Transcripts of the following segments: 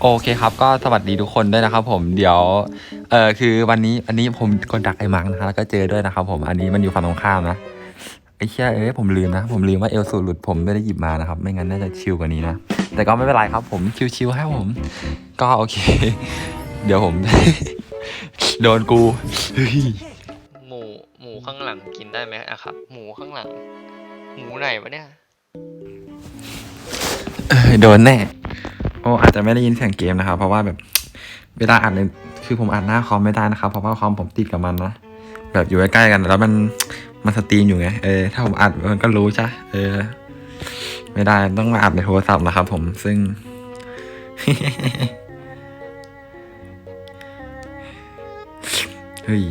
โอเคครับก็สวัสดีทุกคนด้วยนะครับผมเดี๋ยวเออคือวันนี้อันนี้ผมกดดักไอ้มังนะฮะแล้วก็เจอด้วยนะครับผมอันนี้มันอยู่ฝั่งตรงข้ามนะไอ้เชี่ยเอ้ยผมลืมนะ ผมลืมว่าเอลสูหลุดผมไม่ได้หยิบมานะครับ ไม่งั้นน่าจะชิลกว่านี้นะ แต่ก็ไม่เป็นไรครับผมชิวๆให้ผม ก็โอเค เดี๋ยวผม โดนกูเฮ้ยหมูหมูข้างหลังกินได้ไหมอะครับ หมูข้างหลัง หมูไหนวะเนี่ยเอ้ยโดนแน่โอ้อาจจะไม่ได้ยินเสียงเกมนะครับ เพราะว่าแบบเวลาอัดเลยคือผมอัดหน้าคอมไม่ได้นะครับ เพราะว่าคอมผมติดกับมันนะแบบอยู่ใกล้ๆกัน แล้วมันมันสตรีมอยู่ไงเออถ้าผมอัดมันก็รู้ใช่เออ ไม่ได้ต้องมาอัดในโทรศัพท์นะครับผมซึ่ง เฮ้ย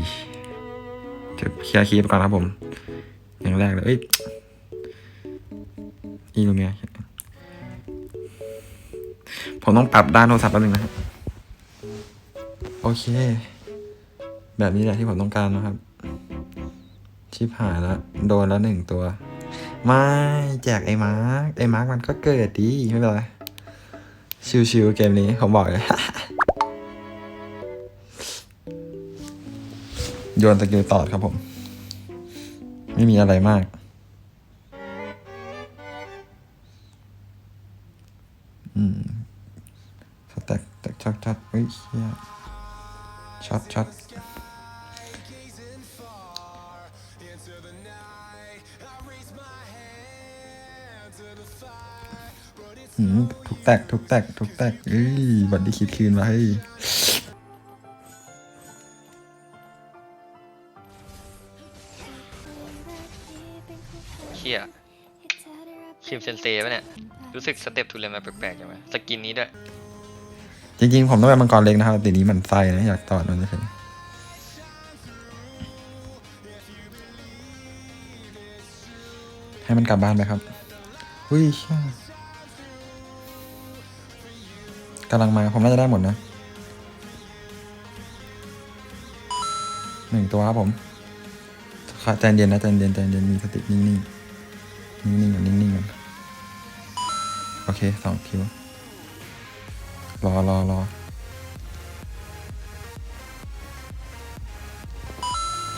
จะเคลียร์คีย์ไปก่อนครับผม อย่างแรกเลยเอ้ยอีลูเมีย ผมต้องปรับด้านโทรศัพท์แป๊บนึงนะครับ โอเค แบบนี้แหละที่ผมต้องการนะครับ ชิบหายแล้ว โดนแล้วหนึ่งตัว ไม่แจกไอ้มาร์กไอ้มาร์กมันก็เกิดดีไม่เป็นไร ชิวๆเกมนี้ผมบอกเลยโยนสกิลตอดครับผม ไม่มีอะไรมาก อืม ต็กแต็กช็อตช็อตเฮ้ยเฮียช็อตช็อตหืมทุกแตกทุกแตกทุกแตกเอ้ยบัตรดีคิดคืนมาให้เชี่ยคิมเซนเซ่ปะเนี่ย รู้สึกสเต็ปทุเรียนมาแปลกๆใช่ไหมสกินนี้ด้วย จริงๆ ผมต้องเป็นมังกรเล็กนะครับต่นี้มันไส้นะอยากตอดมันเฉยให้มันกลับบ้านไปครับอุ้ยกำลังมา ผมน่าจะได้หมดนะหนึ่งตัวครับผมใจเย็นนะใจเย็นใจเย็นมีสตินิ่งๆนิ่งๆก่อนนิ่งๆก่อนโอเคสองคิว รอรอรอ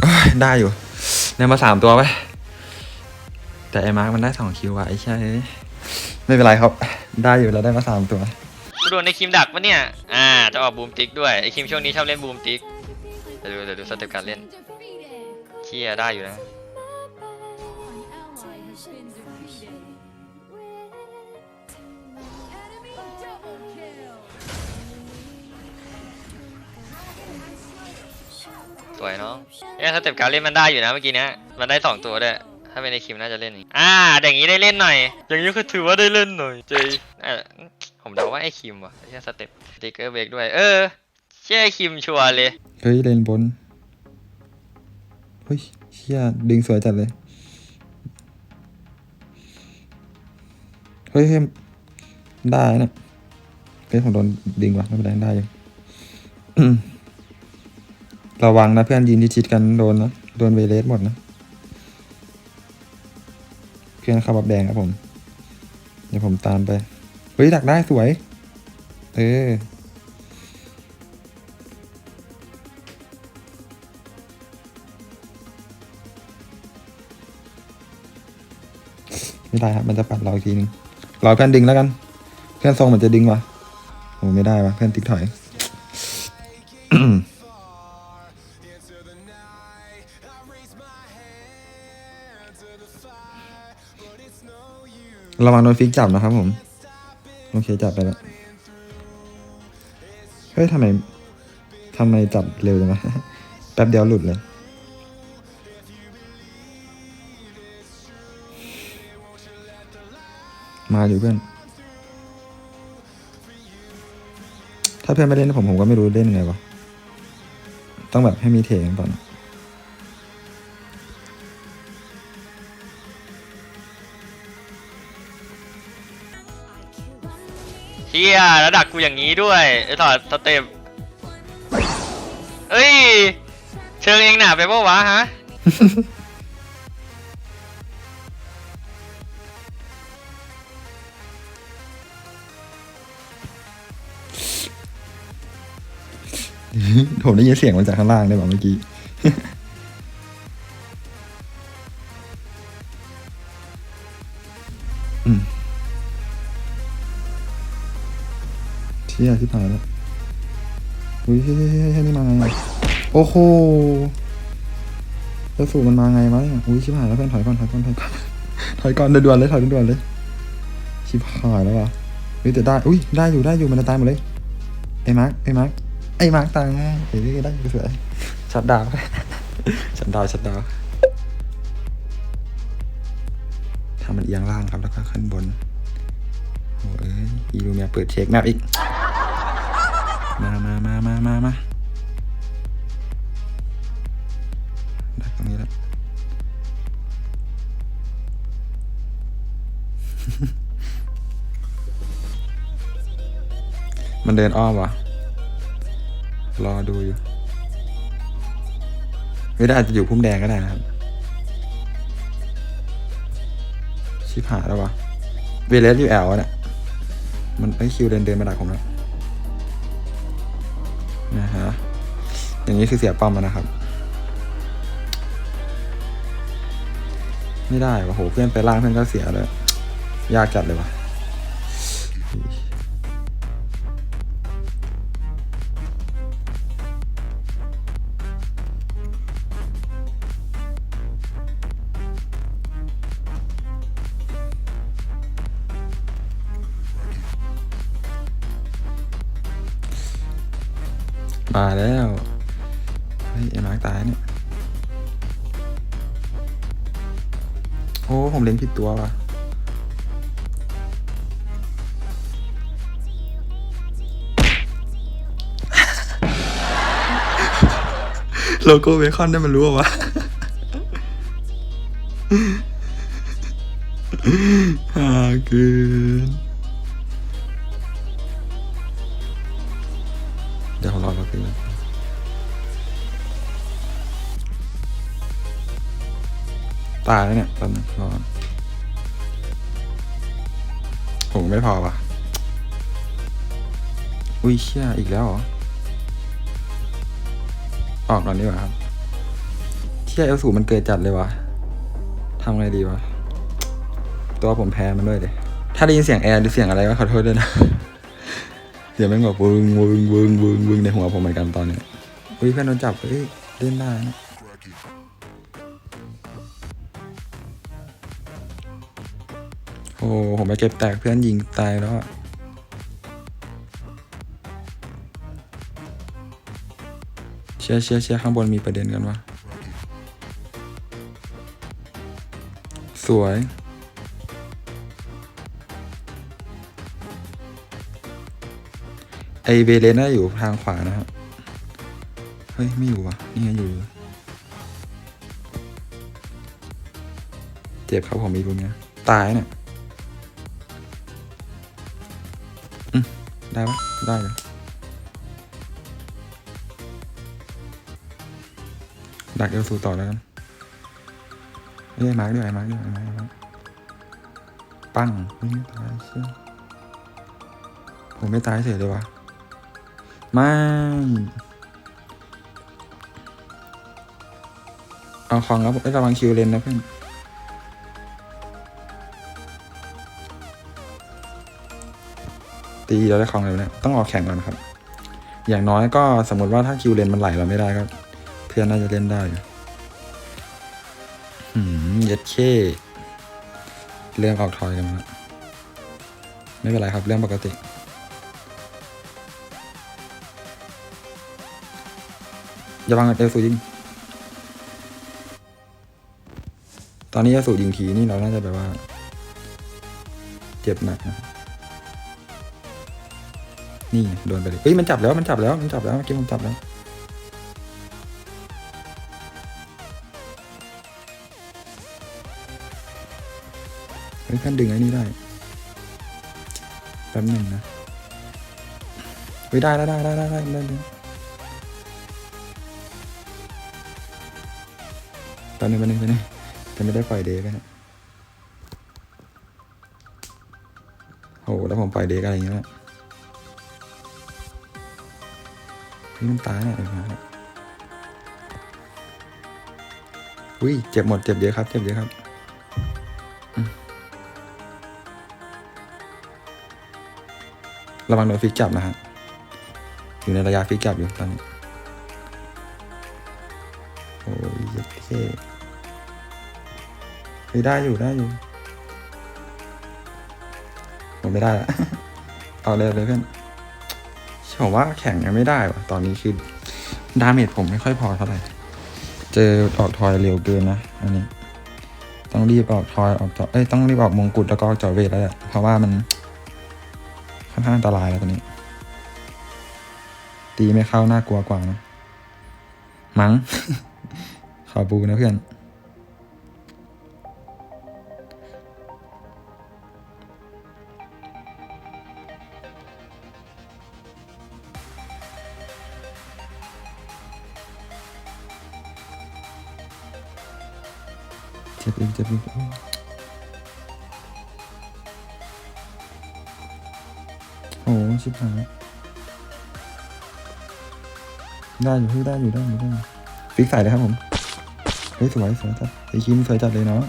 เอ้ยได้อยู่ได้มาสามตัวไปแต่ไอ้มาร์กมันได้สองคิวอะไอ้ใช่ยไม่เป็นไรครับ ได้อยู่แล้วได้มาสามตัวกูโดนในคิมดักปะเนี่ย อ่า จะออกบูมติ๊กด้วย ไอคิมช่วงนี้ชอบเล่นบูมติ๊กเดี๋ยวดูเดี๋ยวดูสเต็ปการเล่นเชี่ยได้อยู่นะ สวยเนาะเนี่ยสเต็ปการเล่นมันได้อยู่นะเมื่อกี้เนี้ยมันได้สองตัวด้วยถ้าเป็นในคิมน่าจะเล่นอย่างงี้อ่าอย่างนี้ได้เล่นหน่อย อย่างนี้ก็ถือว่าได้เล่นหน่อยเจอะผมเดาว่าไอ้คิมว่ะไอ้เหี้ยสเต็ปสติ๊กเกอร์เบรกด้วย เออเชื่อไอ้คิมชัวร์เลยเฮ้ยเลนบนเฮ้ยเชี่ยดึงสวยจัดเลยเฮ้ยเฮ้ยได้นะเฮ้ยผมโดนดึงว่ะไม่เป็นไรได้อยู่ ระวังนะเพื่อนยืนชิดกันโดนนะ โดนเวเลสหมดนะ เพื่อนข้าบับแดงครับผม เดี๋ยวผมตามไป เฮ้ยดักได้สวย เออไม่ได้ครับ มันจะปัดเราอีกทีนึงรอเพื่อนดึงแล้วกัน เพื่อนทรงเหมือนจะดึงวะโอ้ไม่ได้วะเพื่อนติ๊กถอย ระวังโดนฟิกจับนะครับผม โอเคจับไปแล้ว เฮ้ยทำไมทำไมจับเร็วจังวะแป๊บเดียวหลุดเลยมาอยู่เพื่อน ถ้าเพื่อนไม่เล่นผมผมก็ไม่รู้เล่นยังไงวะ ต้องแบบให้มีเทงก่อน ชี่ยแล้วดักกูอย่างนี้ด้วยไอ้ถอดสเต็ปเฮ้ย เชิงเองหนาไปปะวะฮะ ผมได้ยินเสียงมันจากข้างล่างได้ป่ะเมื่อกี้ ชี่ยที่ผ่านแล้วอุ้ยเฮ้ยเฮ้ยเฮ้ยนี่มาไงโอ้โหแล้วสูมันมาไงวะเนี่ยอุ้ยชิบหายแล้วเพื่อนถอยก่อนถอยก่อนถอยก่อนถอยก่อนด่วนๆเลยถอยด่วนๆเลยชิบหายแล้วว่ะเฮ้ยแต่ได้อุ้ยได้อยู่ได้อยู่มันจะตายหมดเลยไอ้มาร์คไอ้มาร์คไอ้มาร์คตายไงเฮ้ยได้สวยชัดดาวชัดดาวชัดดาวถ้ามันเอียงล่างครับแล้วก็ขึ้นบนโอ้เอ้ยอีลูเมียเปิดเช็คแมปอีก มามามามามามาได้ตรงนี้แล้วมันเดินอ้อมวะรอดูอยู่ไม่ได้อาจจะอยู่พุ่มแดงก็ได้นะครับ ชิบหายแล้ววะ เวเลสอยู่แอลเนี่ยมันไอคิวเดินเดินมาดักผมแล้ว นะฮะอย่างนี้คือเสียป้อมแล้วนะครับ ไม่ได้วะโหเพื่อนไปล่างเพื่อนก็เสียเลย ยากจัดเลยวะ มาแล้วเฮ้ยไอ้มาร์กตายเนี่ยโอ้ ผมเล็งผิดตัวว่ะโลโก้เบคอนได้มันรู้วะฮ่าเกิน ตายแล้วเนี่ยตอนนี้รอผมไม่พอว่ะอุ้ยเชี่ยอีกแล้วเหรอ ออกก่อนดีกว่าครับเชี่ยเอลสูมันเกิดจัดเลยวะทำไงดีวะ ตัวผมแพ้มันด้วยเลยถ้าได้ยินเสียงแอร์หรือเสียงอะไรก็ขอโทษด้วยนะเดี๋ยวแม่งแบบวึงวึงวึงวึงวึงในหัวผมเหมือนกันตอนเนี้ยอุ้ยเพื่อนโดนจับเฮ้ยเล่นได้นะ โอ้ผมไปเก็บแตกเพื่อนยิงตายแล้วอะเชียร์เชียร์เชียร์ข้างบนมีประเด็นกันวะสวย ไอเวเลน่าอยู่ทางขวานะครับ เฮ้ย ไม่อยู่วะนี่ไงอยู่ เจ็บครับผมมีรุนเนี้ยตายเนี่ย ได้ปะได้เลยดักเอลซูต่อแล้วกันเอ้ยมาร์กด้วยไอ้มาร์กด้วยไอ้มาร์กไอ้ปั้งเฮ้ไม่ตายเชี่ยผมไม่ตายเฉยเลยวะไม่เอาของแล้วระวังคิวเลนนะเพื่อน ตีเราได้ของเลยเนี่ยต้องออกแข่งก่อนครับ อย่างน้อยก็สมมติว่าถ้าคิวเลนมันไหลเราไม่ได้ก็ เพื่อนน่าจะเล่นได้หืมเย็ดเคเรื่องออกทอยกันแล้วไม่เป็นไรครับเรื่องปกติ อย่าบังเอลสูยิง ตอนนี้เอลสูยิงทีนี่เราน่าจะแบบว่า เจ็บหนักนะ นี่โดนไปเลยเฮ้ยมันจับแล้วมันจับแล้วมันจับแล้วเมื่อกี้มันจับแล้วเฮ้ยขั้นดึงไอ้นี่ได้แป๊บหนึ่งนะเฮ้ยได้ได้ได้ได้ได้ได้ได้ตอนนึงตอนนึงตอนนึงจะไม่ได้ปล่อยเดย์กันโอ้แล้วผมปล่อยเดย์กันอะไรอย่างเงี้ย เฮ้ยมันตายเนี่ยไอ้หมาเนี่ยอุ้ยเจ็บหมดเจ็บเยอะครับ เจ็บเยอะครับระวังโดนฟิกจับนะฮะอยู่ในระยะฟิกจับอยู่ตอนนี้โอ้ยเย็ดเท่เฮ้ยได้อยู่ได้อยู่ผมไม่ได้ละเอาเลยเลยเพื่อน ผมว่าแข่งยังไม่ได้ว่ะ ตอนนี้คือดาเมจผมไม่ค่อยพอเท่าไหร่ เจอออกทอยเร็วเกินนะ อันนี้ ต้องรีบออกทอยออกจอเอ้ยต้องรีบออกมงกุฎแล้วก็ออกจอเวทแล้วแหละเพราะว่ามันค่อนข้างอันตรายแล้วตอนนี้ ตีไม่เข้าน่ากลัวกว่านะ มั้ง ขอบูนะเพื่อน จ็บอีกเจ็บอีกโอ้โอ้โหชิบหายได้อยู่พี่ได้อยู่ได้อยู่ได้อยู่ฟิกใส่เลยครับผมเฮ้ยสวยสวยจัดไอคิมสวยจัดเลยเนาะ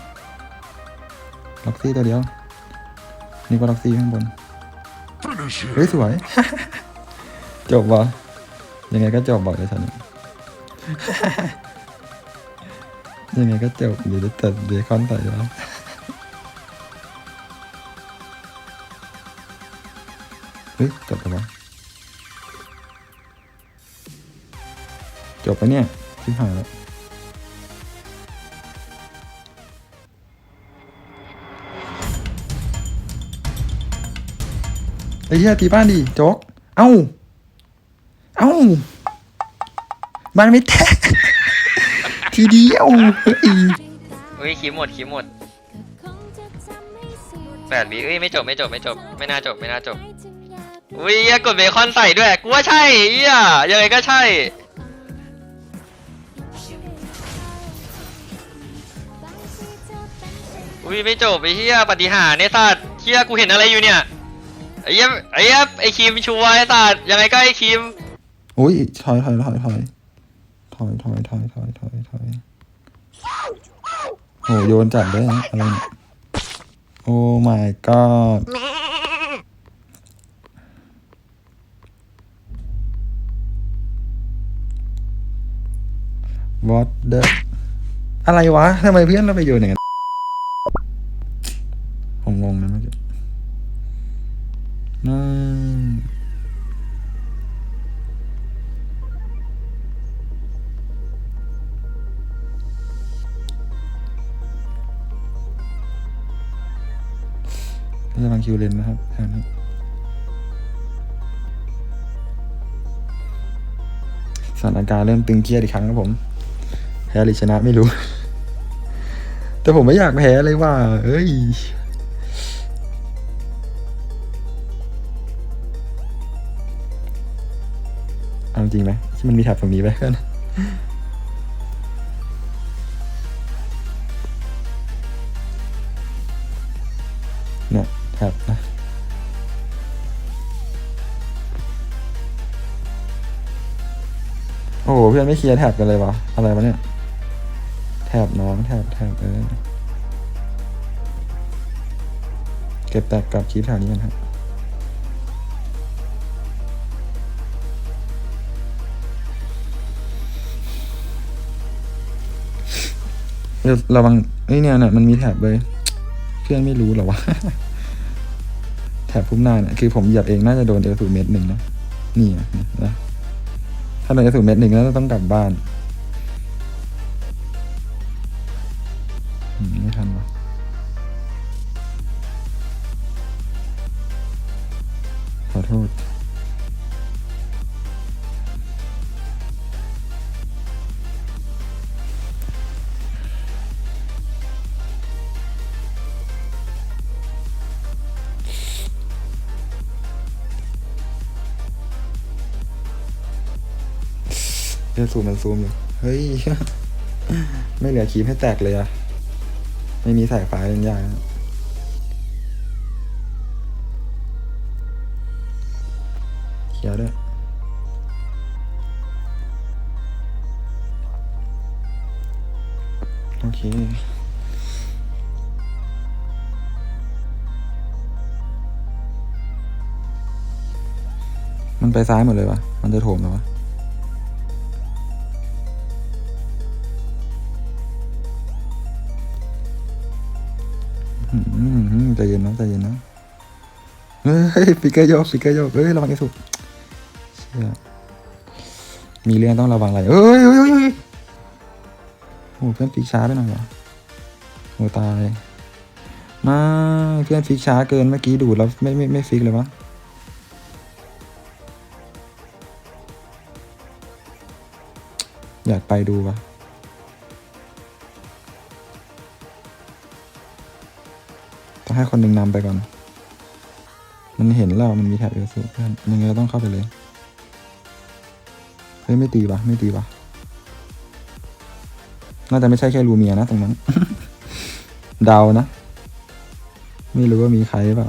ล็อกซี่ตัวเดียวนี่ก็ล็อกซี่ข้างบนเฮ้ยสวย จบวะยังไงก็จบบอกเลยฉัน ยังไงก็จบหรือจะตัดเบคอนใส่แล้วเฮ้ยจบแล้วจบไปเนี่ยชิบหายแล้วไอ้เหี้ยตีบ้านดิโจ๊กเอ้า เอ้าบ้านไม่แตก ทีเดียวเฮ้ยคีหมดคีหมดแปดวิเอ้ยไม่จบไม่จบไม่จบ ไม่น่าจบไม่น่าจบอุ้ยกดเบคอนใส่ด้วยกูว่าใช่เหี้ยยังไงก็ใช่ อุ้ยไม่จบไอ้เหี้ยปฏิหารย์ไอ้สัตว์เหี้ยกูเห็นอะไรอยู่เนี่ยไอ้เหี้ยไอ้เหี้ยไอ้คิมชัวร์ไอ้สัตว์ยังไงก็ไอ้คิม โอ้ยถอยถอยถอยถอยถอย โหโยนจัดด้วยนะอะไรเนี่ยโอ้ my god what the อะไรวะทำไมเพื่อนเราไปโยนอย่างนั้น คิวเลนนะครับทางนี้สถานการณ์เริ่มตึงเครียดอีกครั้งครับผมแพ้หรือชนะไม่รู้ แต่ผมไม่อยากแพ้เลยว่า เอ้ยเอาจริงไหมที่มันมีแถบตรงนี้ไหมเพื่อน โอ้โหเพื่อนไม่เคลียร์แถบกันเลยวะอะไรวะเนี่ยแถบน้องแถบแถบเออเก็บแตกกับคลิปแถวนี้กันครับเระวังเอ้ยเนี่ยน่ะมันมีแถบเลย เพื่อนไม่รู้หรอวะแถบพุ่มหน้าเนี่ยคือผมเหยียบเองน่าจะโดนเอลสูเม็ดหนึ่งนะ นี่นะ ถ้าโดนเอลสูเม็ดหนึ่งแล้วต้องกลับบ้าน จะซูมมันซูมอยู่เฮ้ย ไม่เหลือคีมให้แตกเลยอะไม่มีสายฟ้าเป็นยากเขียวด้วยโอเคมันไปซ้ายหมดเลยวะ มันจะโถมหรอวะ เฮ้ยฟิกเกอร์โยกฟิกเกอร์โยกเฮ้ยระวังไอ้สุกเชี่ยมีเรื่องต้องระวังอะไรเฮ้ยเฮ้ยเฮ้ยเฮ้ยโอ้เพื่อนฟิกช้าไปหน่อยวะโอ้ตายมาเพื่อนฟิกช้าเกินเมื่อกี้ดูดแล้วไม่ไม่ไม่ฟิกเลยวะอยากไปดูวะต้องให้คนหนึ่งนำไปก่อน มันเห็นแล้วมันมีแถบเอลซูเพื่อนยังไงเราต้องเข้าไปเลย เฮ้ย ไม่ตีปะไม่ตีปะน่าจะไม่ใช่แค่ลูเมียนะตรงนั้น เดานะ ไม่รู้ว่ามีใครเปล่า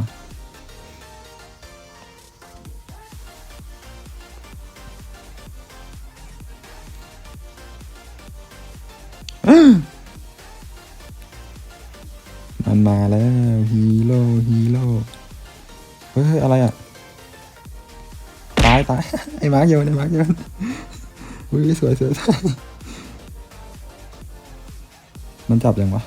มาร์กโยนไอ้มาร์กโยนอุ้ยสวยสวยสวยมันจับยังวะ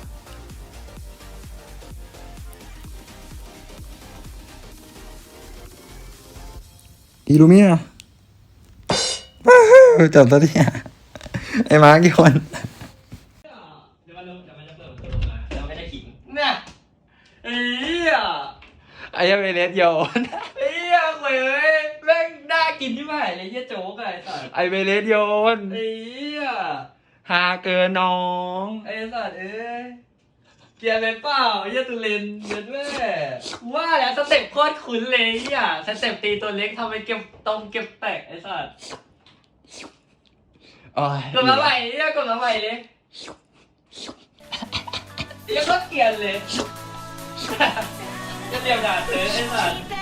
อีลูเมียว้าวจับตัวเนี่ไอ้มาร์กโยนเดี๋ยวมันเดี๋ยวมันจะเปิดประตูมาเราไม่ได้ขิงเนี่ยเอ้ยไอ้ยังเป็นเน็ตโยน เอ้ยเว้ยแม่งน่า กินที่ไหนเลยเหี้ยโจ๊กอะไอ้สัสไอ้เบเลสโยนเอ้ยฮาเกินน้อง ไอ้สัสเอ้ยเกียร์เป็นเปล่าไอ้เหี้ยตุเลนเย็นแม่ว่าแล้วสเต็ปโคตรคุ้นเลยอะสเต็ปตีตัวเล็กทำไปเก็บตรงเก็บแตกไอ้สัสโอ้ยกดมาใหม่ไอ้เหี้ยกดมาใหม่เลยไอ้เหี้ยโคตรเกลียนเลย จะเดียวด่าเธอไอ้สัส